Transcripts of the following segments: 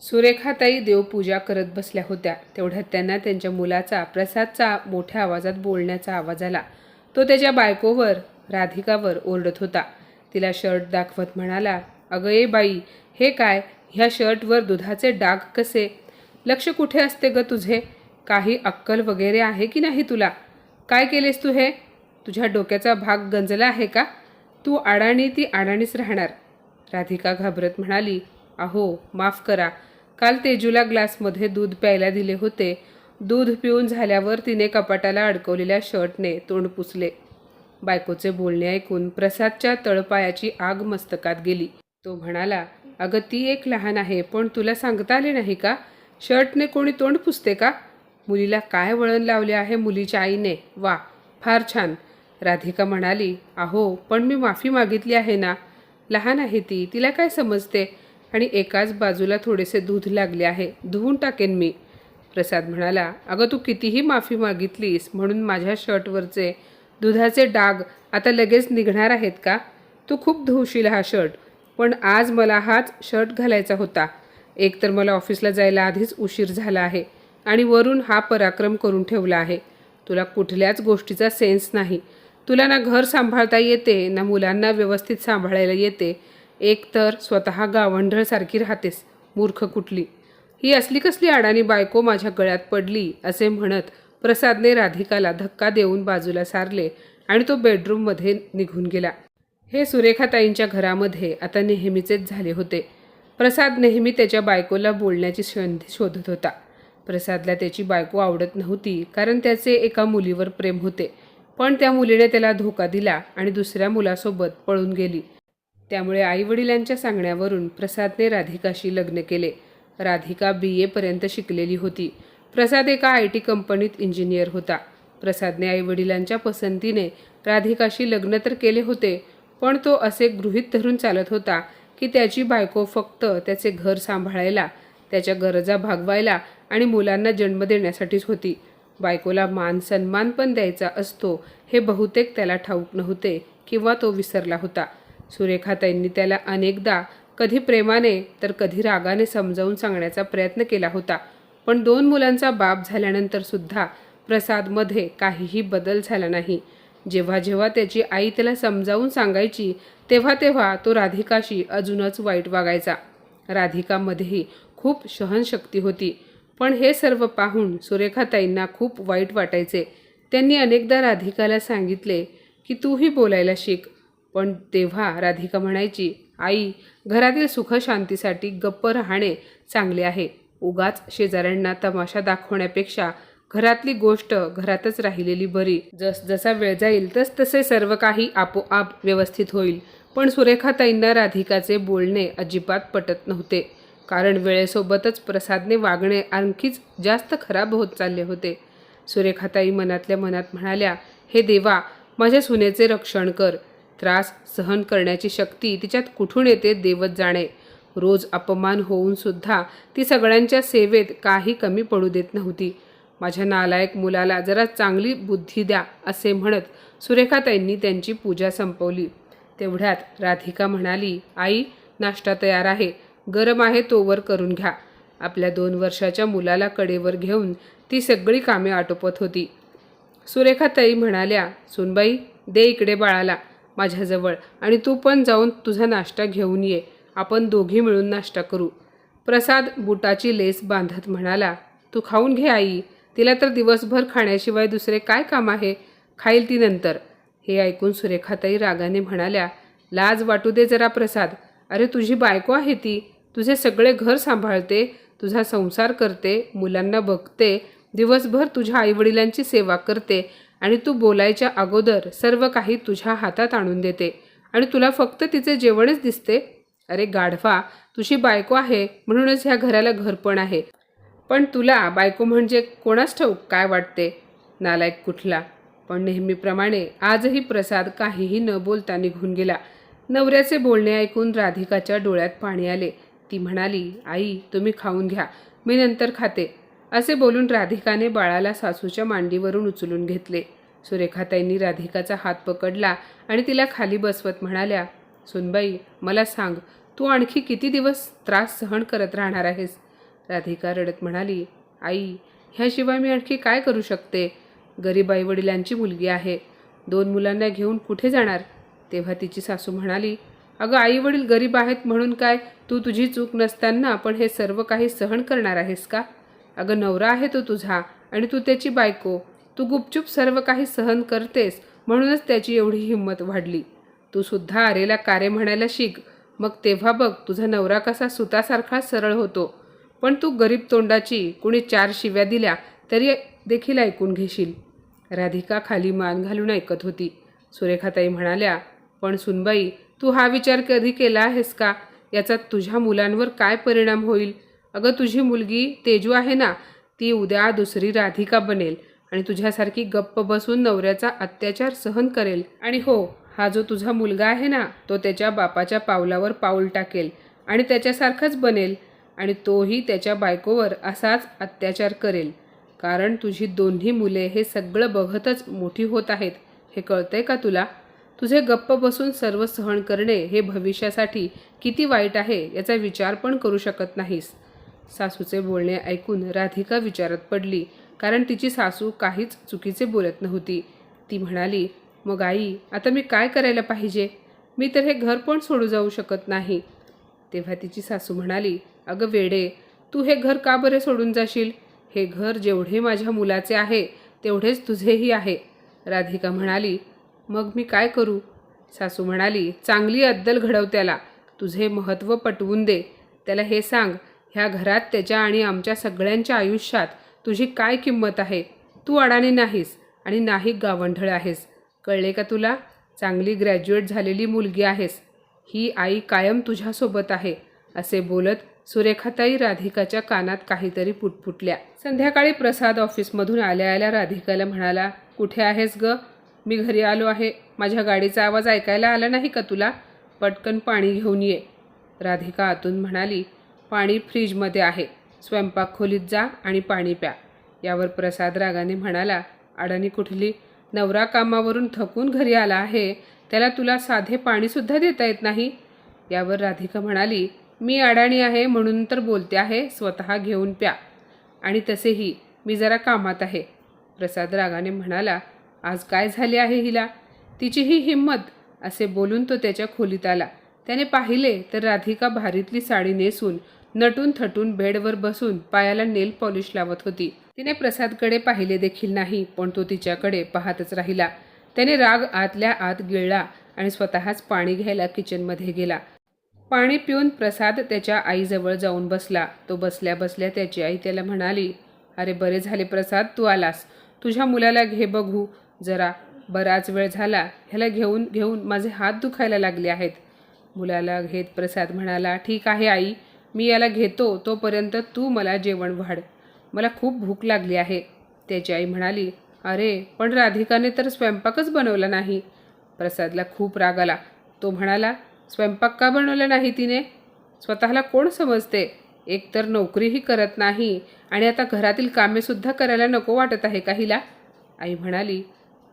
सुरेखाताई देवपूजा करत बसल्या होत्या. तेवढ्यात त्यांना त्यांच्या मुलाचा प्रसादचा मोठ्या आवाजात बोलण्याचा आवाज आला. तो त्याच्या बायकोवर राधिकावर ओरडत होता. तिला शर्ट दाखवत म्हणाला अगं ए बाई हे काय? ह्या शर्टवर दुधाचे डाग कसे? लक्ष कुठे असते ग तुझे? काही अक्कल वगैरे आहे की नाही तुला? काय केलेस तू हे? तुझ्या डोक्याचा भाग गंजला आहे का? तू अडाणी ती अडाणीच राहणार. राधिका घाबरत म्हणाली अहो माफ करा. काल तेजूला ग्लासमध्ये दूध प्यायला दिले होते. दूध पिऊन झाल्यावर तिने कपाटाला अडकवलेल्या शर्टने तोंड पुसले. बायकोचे बोलणे ऐकून प्रसादच्या तळपायाची आग मस्तकात गेली. तो म्हणाला अगं ती एक लहान आहे पण तुला सांगता आले नाही का? शर्टने कोणी तोंड पुसते का? मुलीला काय वळण लावले आहे मुलीच्या आईने? वा फार छान. राधिका म्हणाली अहो पण मी माफी मागितली आहे ना? लहान आहे ती तिला काय समजते? आणि एकाच बाजूला थोडेसे दूध लागले आहे. धुवून टाकेन मी. प्रसाद म्हणाला अगं तू कितीही माफी मागितलीस म्हणून माझ्या शर्टवरचे दुधाचे डाग आता लगेच निघणार आहेत का? तू खूप धुवशील हा शर्ट. पण आज मला हाच शर्ट घालायचा होता. एक तर मला ऑफिसला जायला आधीच उशीर झाला आहे आणि वरून हा पराक्रम करून ठेवला आहे. तुला कुठल्याच गोष्टीचा सेन्स नाही. तुला ना घर सांभाळता येते ना मुलांना व्यवस्थित सांभाळायला येते एक तर स्वतः गावंढळसारखी राहतेस मूर्ख कुठली? ही असली कसली अडाणी बायको माझ्या गळ्यात पडली असे म्हणत प्रसादने राधिकाला धक्का देऊन बाजूला सारले आणि तो बेडरूममध्ये निघून गेला. हे सुरेखाताईंच्या घरामध्ये आता नेहमीचेच झाले होते. प्रसाद नेहमी त्याच्या बायकोला बोलण्याची संधी शोधत होता. प्रसादला त्याची बायको आवडत नव्हती कारण त्याचे एका मुलीवर प्रेम होते. पण त्या मुलीने त्याला धोका दिला आणि दुसऱ्या मुलासोबत पळून गेली. त्यामुळे आईवडिलांच्या सांगण्यावरून प्रसादने राधिकाशी लग्न केले. राधिका बी एपर्यंत शिकलेली होती. प्रसाद एका आय टी कंपनीत इंजिनियर होता. प्रसादने आईवडिलांच्या पसंतीने राधिकाशी लग्न तर केले होते पण तो असे गृहीत धरून चालत होता की त्याची बायको फक्त त्याचे घर सांभाळायला त्याच्या गरजा भागवायला आणि मुलांना जन्म देण्यासाठीच होती. बायकोला मान सन्मान पण द्यायचा असतो हे बहुतेक त्याला ठाऊक नव्हते किंवा तो विसरला होता. सुरेखाताईंनी त्याला अनेकदा कधी प्रेमाने तर कधी रागाने समजावून सांगण्याचा प्रयत्न केला होता. पण दोन मुलांचा बाप झाल्यानंतर सुद्धा प्रसादमध्ये काहीही बदल झाला नाही. जेव्हा जेव्हा त्याची आई त्याला समजावून सांगायची तेव्हा तेव्हा तो राधिकाशी अजूनच वाईट वागायचा. राधिकामध्येही खूप सहनशक्ती होती. पण हे सर्व पाहून सुरेखाताईंना खूप वाईट वाटायचे. त्यांनी अनेकदा राधिकाला सांगितले की तूही बोलायला शिक. पण तेव्हा राधिका म्हणायची आई घरातील सुखशांतीसाठी गप्प राहणे चांगले आहे. उगाच शेजाऱ्यांना तमाशा दाखवण्यापेक्षा घरातली गोष्ट घरातच राहिलेली बरी. जस जसा वेळ जाईल तस तसे सर्व काही आपोआप व्यवस्थित होईल. पण सुरेखाताईंना राधिकाचे बोलणे अजिबात पटत नव्हते. कारण वेळेसोबतच प्रसादने वागणे आणखीच जास्त खराब होत चालले होते. सुरेखाताई मनातल्या मनात म्हणाल्या हे देवा माझ्या सुनेचे रक्षण कर. त्रास सहन करण्याची शक्ती तिच्यात कुठून येते देवत जाणे. रोज अपमान होऊन सुद्धा ती सगळ्यांच्या सेवेत काही कमी पडू देत नव्हती. माझ्या नालायक मुलाला जरा चांगली बुद्धी द्या असे म्हणत सुरेखाताईंनी त्यांची पूजा संपवली. तेवढ्यात राधिका म्हणाली आई नाश्ता तयार आहे. गरम आहे तोवर करून घ्या. आपल्या दोन वर्षाच्या मुलाला कडेवर घेऊन ती सगळी कामे आटोपत होती. सुरेखाताई म्हणाल्या सुनबाई दे इकडे बाळाला. माझ्याजवळ. आणि तू पण जाऊन तुझा नाश्ता घेऊन ये. आपण दोघी मिळून नाश्ता करू. प्रसाद बुटाची लेस बांधत म्हणाला तू खाऊन घे आई. तिला तर दिवसभर खाण्याशिवाय दुसरे काय काम आहे? खाईल ती नंतर. हे ऐकून सुरेखाताई रागाने म्हणाल्या लाज वाटू दे जरा प्रसाद. अरे तुझी बायको आहे ती. तुझे सगळे घर सांभाळते. तुझा संसार करते. मुलांना बघते. दिवसभर तुझ्या आईवडिलांची सेवा करते. आणि तू बोलायच्या अगोदर सर्व काही तुझ्या हातात आणून देते. आणि तुला फक्त तिचे जेवणच दिसते? अरे गाढवा तुझी बायको आहे म्हणूनच ह्या घराला घरपण आहे. पण तुला बायको म्हणजे कोणास ठाऊक काय वाटते? नालायक कुठला? पण नेहमीप्रमाणे आजही प्रसाद काहीही न बोलता निघून गेला. नवऱ्याचे बोलणे ऐकून राधिकाच्या डोळ्यात पाणी आले. ती म्हणाली आई तुम्ही खाऊन घ्या. मी नंतर खाते. असे बोलून राधिकाने बाळाला सासूच्या मांडीवरून उचलून घेतले. सुरेखाताईंनी राधिकाचा हात पकडला आणि तिला खाली बसवत म्हणाल्या सुनबाई मला सांग तू आणखी किती दिवस त्रास सहन करत राहणार आहेस? राधिका रडत म्हणाली आई ह्याशिवाय मी आणखी काय करू शकते? गरीब आई वडिलांची मुलगी आहे. दोन मुलांना घेऊन कुठे जाणार? तेव्हा तिची सासू म्हणाली अगं आई वडील गरीब आहेत म्हणून काय तू तुझी चूक नसताना पण हे सर्व काही सहन करणार आहेस का? अगं नवरा आहे तो तुझा आणि तू त्याची बायको. तू गुपचूप सर्व काही सहन करतेस म्हणूनच त्याची एवढी हिंमत वाढली. तू सुद्धा आरेला कारे म्हणायला शिक. मग तेव्हा बघ तुझा नवरा कसा सुतासारखा सरळ होतो. पण तू गरीब तोंडाची कुणी चार शिव्या दिल्या तरी देखील ऐकून घेशील. राधिका खाली मान घालून ऐकत होती. सुरेखाताई म्हणाल्या पण सुनबाई तू हा विचार कधी केला आहेस का? याचा तुझ्या मुलांवर काय परिणाम होईल? अगं तुझी मुलगी तेजू आहे ना ती उद्या दुसरी राधिका बनेल आणि तुझ्यासारखी गप्प बसून नवऱ्याचा अत्याचार सहन करेल. आणि हो हा जो तुझा मुलगा आहे ना तो त्याच्या बापाच्या पावलावर पाऊल टाकेल आणि त्याच्यासारखाच बनेल आणि तोही त्याच्या बायकोवर असाच अत्याचार करेल. कारण तुझी दोन्ही मुले हे सगळं बघतच मोठी होत आहेत. हे कळतंय का तुला? तुझे गप्प बसून सर्व सहन करणे हे भविष्यासाठी किती वाईट आहे याचा विचार पण करू शकत नाहीस. सासूचे बोलणे ऐकून राधिका विचारात पडली कारण तिची सासू काहीच चुकीचे बोलत नव्हती. ती म्हणाली मग आई आता मी काय करायला पाहिजे? मी तर हे घर पण सोडू जाऊ शकत नाही. तेव्हा तिची सासू म्हणाली अगं वेडे तू हे घर का बरे सोडून जाशील? हे घर जेवढे माझ्या मुलाचे आहे तेवढेच तुझेही आहे. राधिका म्हणाली मग मी काय करू? सासू म्हणाली चांगली अद्दल घडव त्याला. तुझे महत्त्व पटवून दे. त्याला हे सांग ह्या घरात त्याच्या आणि आमच्या सगळ्यांच्या आयुष्यात तुझी काय किंमत आहे? तू अडाणी नाहीस आणि नाही गावंढळ आहेस. कळले का तुला? चांगली ग्रॅज्युएट झालेली मुलगी आहेस. ही आई कायम तुझ्यासोबत आहे असे बोलत सुरेखाताई राधिकाच्या कानात काहीतरी पुटपुटल्या. संध्याकाळी प्रसाद ऑफिसमधून आल्या आल्या राधिकाला म्हणाला कुठे आहेस ग? मी घरी आलो आहे. माझ्या गाडीचा आवाज ऐकायला आला नाही का तुला? पटकन पाणी घेऊन ये. राधिका आतून म्हणाली पाणी फ्रीजमध्ये आहे. स्वयंपाक खोलीत जा आणि पाणी प्या. यावर प्रसाद रागाने म्हणाला अडाणी कुठली नवरा कामावरून थकून घरी आला आहे त्याला तुला साधे पाणीसुद्धा देता येत नाही? यावर राधिका म्हणाली मी अडाणी आहे म्हणून तर बोलते आहे स्वतः घेऊन प्या. आणि तसेही मी जरा कामात आहे. प्रसाद रागाने म्हणाला आज काय झाले आहे हिला? तिची ही हिंमत असे बोलून तो त्याच्या खोलीत आला. त्याने पाहिले तर राधिका भारीतली साडी नेसून नटून थटून बेडवर बसून पायाला नेल पॉलिश लावत होती. तिने प्रसादकडे पाहिले देखील नाही पण तो तिच्याकडे पाहतच राहिला. त्याने राग आतल्या आत गिळला आणि स्वतःच पाणी घ्यायला किचनमध्ये गेला. पाणी पिऊन प्रसाद त्याच्या आईजवळ जाऊन बसला. तो बसल्या बसल्या त्याची आई त्याला म्हणाली अरे बरे झाले प्रसाद तू आलास. तुझ्या मुलाला घे बघू. जरा बराच वेळ झाला. ह्याला घेऊन घेऊन माझे हात दुखायला लागले आहेत. मुलाला घेत प्रसाद म्हणाला ठीक आहे आई मी याला घेतो तोपर्यंत तू मला जेवण वाढ. मला खूप भूक लागली आहे. त्याची आई म्हणाली अरे पण राधिकाने तर स्वयंपाकच बनवला नाही. प्रसादला खूप राग आला. तो म्हणाला स्वयंपाक का बनवला नाही तिने? स्वतःला कोण समजते? एकतर नोकरीही करत नाही आणि आता घरातील कामेसुद्धा करायला नको वाटत आहे का हिला आई म्हणाली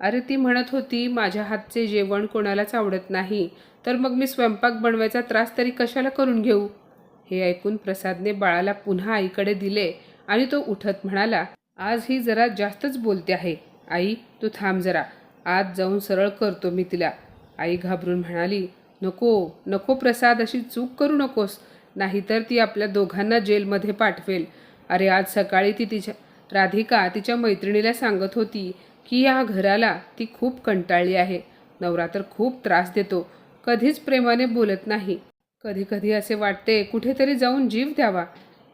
अरे ती म्हणत होती माझ्या हातचे जेवण कोणालाच आवडत नाही. तर मग मी स्वयंपाक बनवायचा त्रास तरी कशाला करून घेऊ? हे ऐकून प्रसादने बाळाला पुन्हा आईकडे दिले आणि तो उठत म्हणाला आज ही जरा जास्तच बोलते आहे. आई तू थांब जरा. आज जाऊन सरळ करतो मी तिला. आई घाबरून म्हणाली नको नको प्रसाद अशी चूक करू नकोस. नाहीतर ती आपल्या दोघांना जेलमध्ये पाठवेल. अरे आज सकाळी ती तिच्या राधिका तिच्या मैत्रिणीला सांगत होती की या घराला ती खूप कंटाळली आहे. नवरा तर खूप त्रास देतो. कधीच प्रेमाने बोलत नाही. कधीकधी असे वाटते कुठेतरी जाऊन जीव द्यावा.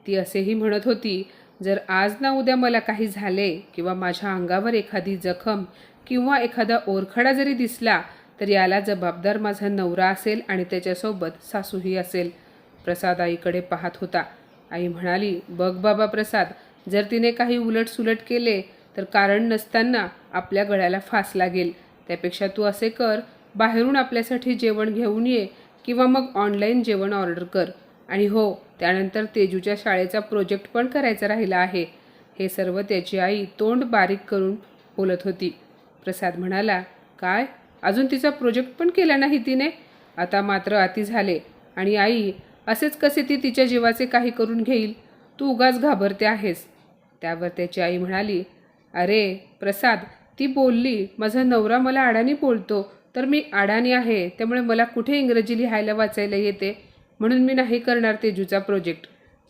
ती असेही म्हणत होती जर आज ना उद्या मला काही झाले किंवा माझ्या अंगावर एखादी जखम किंवा एखादा ओरखडा जरी दिसला तर याला जबाबदार माझा नवरा असेल आणि त्याच्यासोबत सासूही असेल. प्रसाद आईकडे पाहत होता. आई म्हणाली बघ बाबा प्रसाद जर तिने काही उलट सुलट केले तर कारण नसताना आपल्या गळ्याला फास लागेल. त्यापेक्षा तू असे कर बाहेरून आपल्यासाठी जेवण घेऊन ये किंवा मग ऑनलाईन जेवण ऑर्डर कर. आणि हो त्यानंतर तेजूच्या शाळेचा प्रोजेक्ट पण करायचा राहिला आहे. हे सर्व त्याची आई तोंड बारीक करून बोलत होती. प्रसाद म्हणाला काय? अजून तिचा प्रोजेक्ट पण केला नाही तिने? आता मात्र अति झाले. आणि आई असेच कसे ती तिच्या जीवाचे काही करून घेईल? तू उगाच घाबरते आहेस. त्यावर त्याची आई म्हणाली अरे प्रसाद ती बोलली माझा नवरा मला अडाणी बोलतो. तर मी अडाणी आहे त्यामुळे मला कुठे इंग्रजी लिहायला वाचायला येते? म्हणून मी नाही करणार तेजूचा प्रोजेक्ट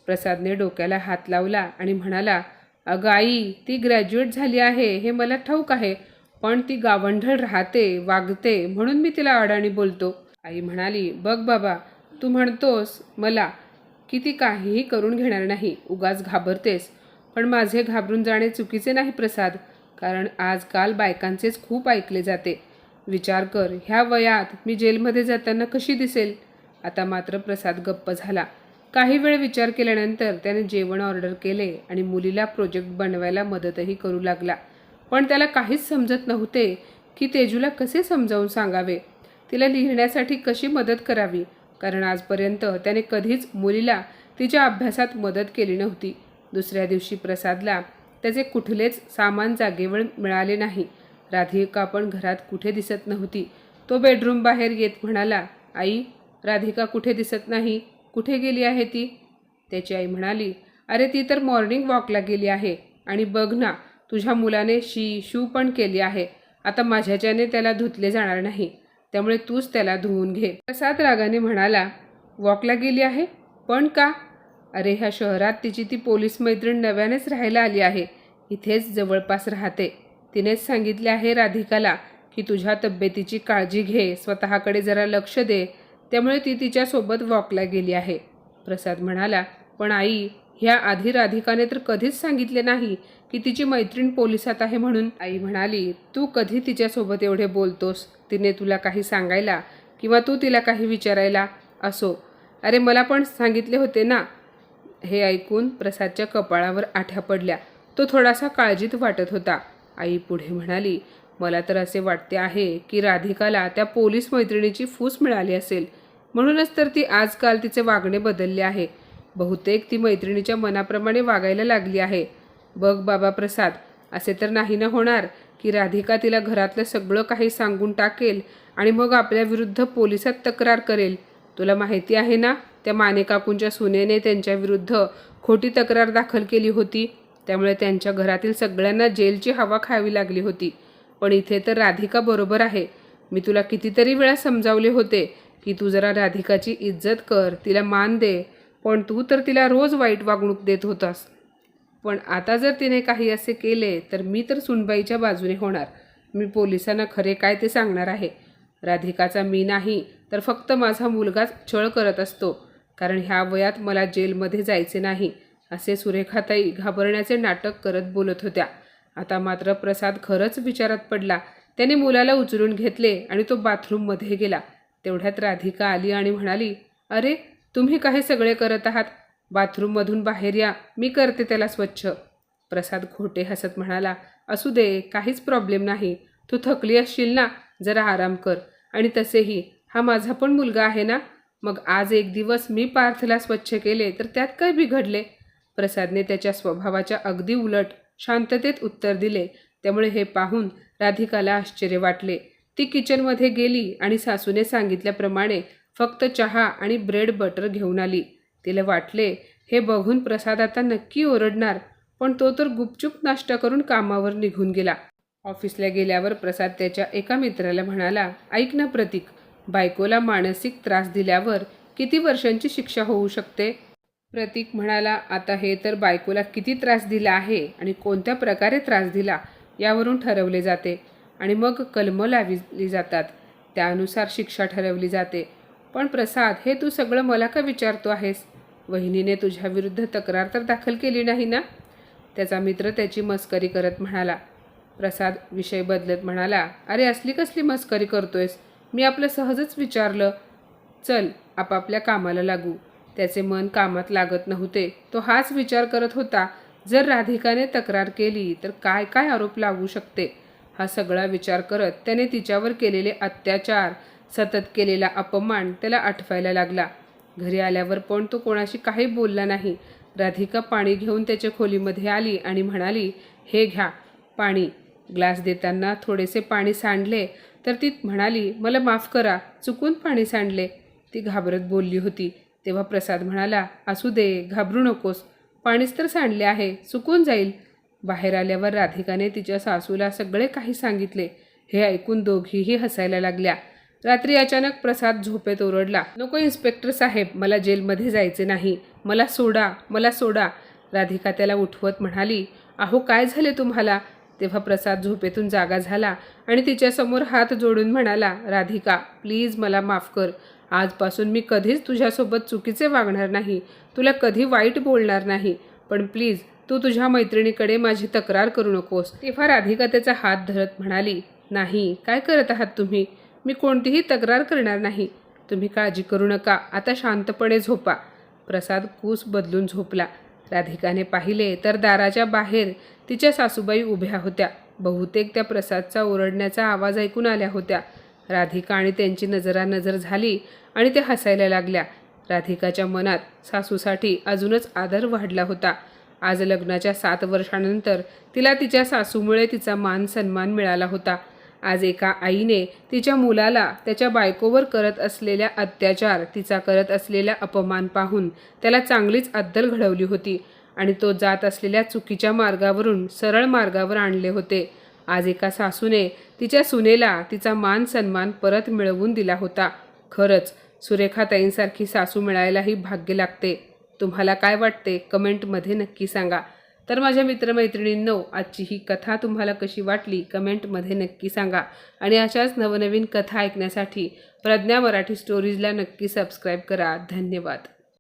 प्रसादने डोक्याला हात लावला आणि म्हणाला अगं आई ती ग्रॅज्युएट झाली आहे हे मला ठाऊक आहे पण ती गावंढळ राहते वागते म्हणून मी तिला अडाणी बोलतो. आई म्हणाली बघ बाबा तू म्हणतोस मला की ती काहीही करून घेणार नाही उगाच घाबरतेस. पण माझे घाबरून जाणे चुकीचे नाही प्रसाद कारण आजकाल बायकांचेच खूप ऐकले जाते. विचार कर ह्या वयात मी जेलमध्ये जाताना कशी दिसेल? आता मात्र प्रसाद गप्प झाला. काही वेळ विचार केल्यानंतर त्याने जेवण ऑर्डर केले आणि मुलीला प्रोजेक्ट बनवायला मदतही करू लागला. पण त्याला काहीच समजत नव्हते की तेजूला कसे समजावून सांगावे? तिला लिहिण्यासाठी कशी मदत करावी? कारण आजपर्यंत त्याने कधीच मुलीला तिच्या अभ्यासात मदत केली नव्हती. दुसऱ्या दिवशी प्रसादला त्याचे कुठलेच सामान जागेवर मिळाले नाही. राधिका पण घरात कुठे दिसत नव्हती. तो बेडरूम बाहेर येत म्हणाला आई राधिका कुठे दिसत नाही? कुठे गेली आहे ती? त्याची आई म्हणाली अरे ती तर मॉर्निंग वॉकला गेली आहे आणि बघ ना तुझ्या मुलाने शी शू पण केली आहे. आता माझ्याच्याने त्याला धुतले जाणार नाही. त्यामुळे तूच त्याला धुवून घे. प्रसाद रागाने म्हणाला वॉकला गेली आहे? पण का? अरे ह्या शहरात तिची ती पोलीस मैत्रीण नव्यानेच राहायला आली आहे. इथेच जवळपास राहते. तिनेच सांगितले आहे राधिकाला की तुझ्या तब्येतीची काळजी घे स्वतःकडे जरा लक्ष दे. त्यामुळे ती तिच्यासोबत वॉकला गेली आहे. प्रसाद म्हणाला पण आई ह्या आधी राधिकाने तर कधीच सांगितले नाही की तिची मैत्रीण पोलिसात आहे म्हणून. आई म्हणाली तू कधी तिच्यासोबत एवढे बोलतोस? तिने तुला काही सांगायला किंवा तू तिला काही विचारायला? असो. अरे मला पण सांगितले होते ना. हे ऐकून प्रसादच्या कपाळावर आठ्या पडल्या. तो थोडासा काळजीत वाटत होता. आई पुढे म्हणाली मला तर असे वाटते आहे की राधिकाला त्या पोलीस मैत्रिणीची फूस मिळाली असेल. म्हणूनच तर ती आजकाल तिचे वागणे बदलले आहे. बहुतेक ती मैत्रिणीच्या मनाप्रमाणे वागायला लागली आहे. बघ बाबा प्रसाद असे तर नाही ना होणार की राधिका तिला घरातलं सगळं काही सांगून टाकेल आणि मग आपल्या विरुद्ध पोलिसात तक्रार करेल. तुला माहिती आहे ना त्या माने काकूंच्या सुनेने त्यांच्या विरुद्ध खोटी तक्रार दाखल केली होती. त्यामुळे त्यांच्या घरातील सगळ्यांना जेलची हवा खावी लागली होती. पण इथे तर राधिका बरोबर आहे. मी तुला कितीतरी वेळा समजावले होते की तू जरा राधिकाची इज्जत कर तिला मान दे पण तू तर तिला रोज वाईट वागणूक देत होतास. पण आता जर तिने काही असे केले तर मी तर सुनबाईच्या बाजूने होणार. मी पोलिसांना खरे काय ते सांगणार आहे. राधिकाचा मी नाही तर फक्त माझा मुलगाच छळ करत असतो. कारण ह्या वयात मला जेलमध्ये जायचे नाही. असे सुरेखाताई घाबरण्याचे नाटक करत बोलत होत्या. आता मात्र प्रसाद खरंच विचारात पडला. त्याने मुलाला उचलून घेतले आणि तो बाथरूममध्ये गेला. तेवढ्यात राधिका आली आणि म्हणाली अरे तुम्ही काही सगळे करत आहात? बाथरूममधून बाहेर या. मी करते त्याला स्वच्छ. प्रसाद खोटे हसत म्हणाला असू दे काहीच प्रॉब्लेम नाही. तू थकली असशील ना? जरा आराम कर. आणि तसेही. हा माझा पण मुलगा आहे ना? मग आज एक दिवस मी पार्थला स्वच्छ केले तर त्यात काय बिघडले? प्रसादने त्याच्या स्वभावाच्या अगदी उलट शांततेत उत्तर दिले. त्यामुळे हे पाहून राधिकाला आश्चर्य वाटले. ती किचनमध्ये गेली आणि सासूने सांगितल्याप्रमाणे फक्त चहा आणि ब्रेड बटर घेऊन आली. तिला वाटले हे बघून प्रसाद आता नक्की ओरडणार पण तो तर गुपचूप नाश्ता करून कामावर निघून गेला. ऑफिसला गेल्यावर प्रसाद त्याच्या एका मित्राला म्हणाला ऐक ना प्रतीक बायकोला मानसिक त्रास दिल्यावर किती वर्षांची शिक्षा होऊ शकते? प्रतीक म्हणाला आता हे तर बायकोला किती त्रास दिला आहे आणि कोणत्या प्रकारे त्रास दिला यावरून ठरवले जाते आणि मग कलमं लावली जातात. त्यानुसार शिक्षा ठरवली जाते. पण प्रसाद हे तू सगळं मला का विचारतो आहेस? वहिनीने तुझ्या विरुद्ध तक्रार तर दाखल केली नाही ना? त्याचा मित्र त्याची मस्करी करत म्हणाला. प्रसाद विषय बदलत म्हणाला अरे असली कसली मस्करी करतोयस? मी आपलं सहजच विचारलं. चल आपापल्या कामाला लागू. त्याचे मन कामात लागत नव्हते. तो हाच विचार करत होता जर राधिकाने तक्रार केली तर काय काय आरोप लागू शकते? हा सगळा विचार करत त्याने तिच्यावर केलेले अत्याचार सतत केलेला अपमान त्याला आठवायला लागला. घरी आल्यावर पण तो कोणाशी काही बोलला नाही. राधिका पाणी घेऊन त्याच्या खोलीमध्ये आली आणि म्हणाली हे घ्या पाणी. ग्लास देताना थोडेसे पाणी सांडले तर ती म्हणाली मला माफ करा चुकून पाणी सांडले. ती घाबरत बोलली होती. तेव्हा प्रसाद म्हणाला असू दे घाबरू नकोस. पाणीच तर सांडले आहे सुकून जाईल. बाहेर आल्यावर राधिकाने तिच्या सासूला सगळे काही सांगितले. हे ऐकून दोघीही हसायला लागल्या. रात्री अचानक प्रसाद झोपेत ओरडला नको इन्स्पेक्टर साहेब मला जेलमध्ये जायचे नाही. मला सोडा मला सोडा. राधिका त्याला उठवत म्हणाली अहो काय झाले तुम्हाला? तेव्हा प्रसाद झोपेतून जागा झाला आणि तिच्यासमोर हात जोडून म्हणाला राधिका प्लीज मला माफ कर. आजपासून मी कधीच तुझ्यासोबत चुकीचे वागणार नाही. तुला कधी वाईट बोलणार नाही. पण प्लीज तू तुझ्या मैत्रिणीकडे माझी तक्रार करू नकोस. तेव्हा राधिका त्याचा हात धरत म्हणाली नाही काय करत आहात तुम्ही? मी कोणतीही तक्रार करणार नाही. तुम्ही काळजी करू नका. आता शांतपणे झोपा. प्रसाद कूस बदलून झोपला. राधिकाने पाहिले तर दाराच्या बाहेर तिच्या सासूबाई उभ्या होत्या. बहुतेक त्या प्रसादचा ओरडण्याचा आवाज ऐकून आल्या होत्या. राधिका आणि त्यांची नजरानजर झाली आणि ते हसायला लागल्या. राधिकाच्या मनात सासूसाठी अजूनच आदर वाढला होता. आज लग्नाच्या सात वर्षानंतर तिला तिच्या सासूमुळे तिचा मान सन्मान मिळाला होता. आज एका आईने तिच्या मुलाला त्याच्या बायकोवर करत असलेल्या अत्याचार तिचा करत असलेला अपमान पाहून त्याला चांगलीच अद्दल घडवली होती आणि तो जात असलेल्या चुकीच्या मार्गावरून सरळ मार्गावर आणले होते. आज एका सासूने तिच्या सुनेला तिचा मान सन्मान परत मिळवून दिला होता. खरंच सुरेखाताईंसारखी सासू मिळायलाही भाग्य लागते. तुम्हाला काय वाटते? कमेंटमध्ये नक्की सांगा. तर माझ्या मित्रमैत्रिणींनो आजची ही कथा तुम्हाला कशी वाटली? कमेंटमध्ये नक्की सांगा. आणि अशाच नवनवीन कथा ऐकण्यासाठी प्रज्ञा मराठी स्टोरीजला नक्की सबस्क्राईब करा. धन्यवाद.